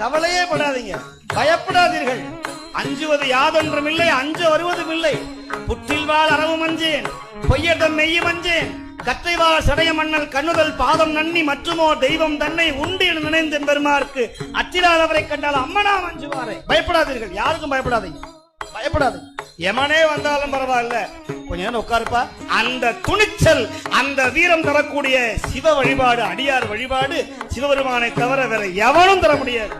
கவலையே படாதீங்க. பயப்படாதீர்கள். அஞ்சுவது யாதொன்றும் இல்லை அஞ்சு வருவதும் இல்லை. புற்றில் வாழ் அரவும் அஞ்சேன் பொய்யதம் மெய்யும் அஞ்சேன். கற்றை வாழ் சடைய மன்னல் கண்ணுதல் பாதம் நன்னி மற்றுமோ தெய்வம் தன்னை உண்டு என நினைந்த பெருமாருக்கு. அச்சிலாதவரை கண்டால் அம்மனா அஞ்சுவாரே பயப்படாதீர்கள் யாருக்கும் பயப்படாதீங்க. பயப்படாதீங்க. எமனே வந்தாலும் பரவாயில்ல. கொஞ்ச நேரம் உட்காருப்பா. அந்த துணிச்சல் அந்த வீரம் தரக்கூடிய சிவ வழிபாடு அடியார் வழிபாடு சிவபெருமானை தவிர வேற எவனும் தர முடியாது.